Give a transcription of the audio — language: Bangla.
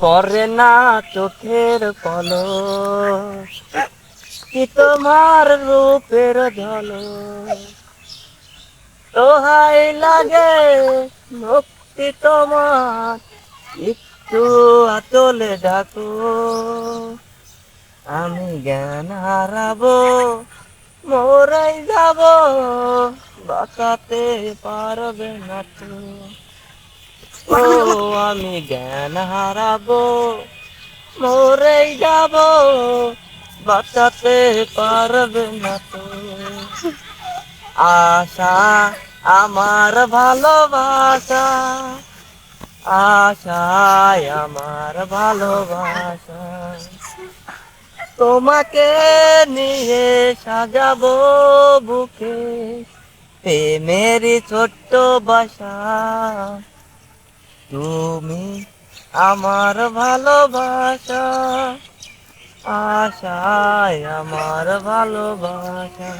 পরে না চোখের পল কি তোমার রূপের ঝল তোহাই লাগে মুক্তি তোমার, একটু আচলে ডাকো। আমি জ্ঞান হারাবো, মোরাই যাব, বাঁচাতে পারবে না ও আমি জ্ঞান হারাবো মরেই যাব, বাঁচাতে পারবে না তো। আশা, আমার ভালোবাসা, আশায় আমার ভালোবাসা। তোমাকে নিয়ে সাজাবো বুকে প্রেমেরই ছোট্ট বাসা। তুমি আমার ভালোবাসা আশায় আমার ভালোবাসা।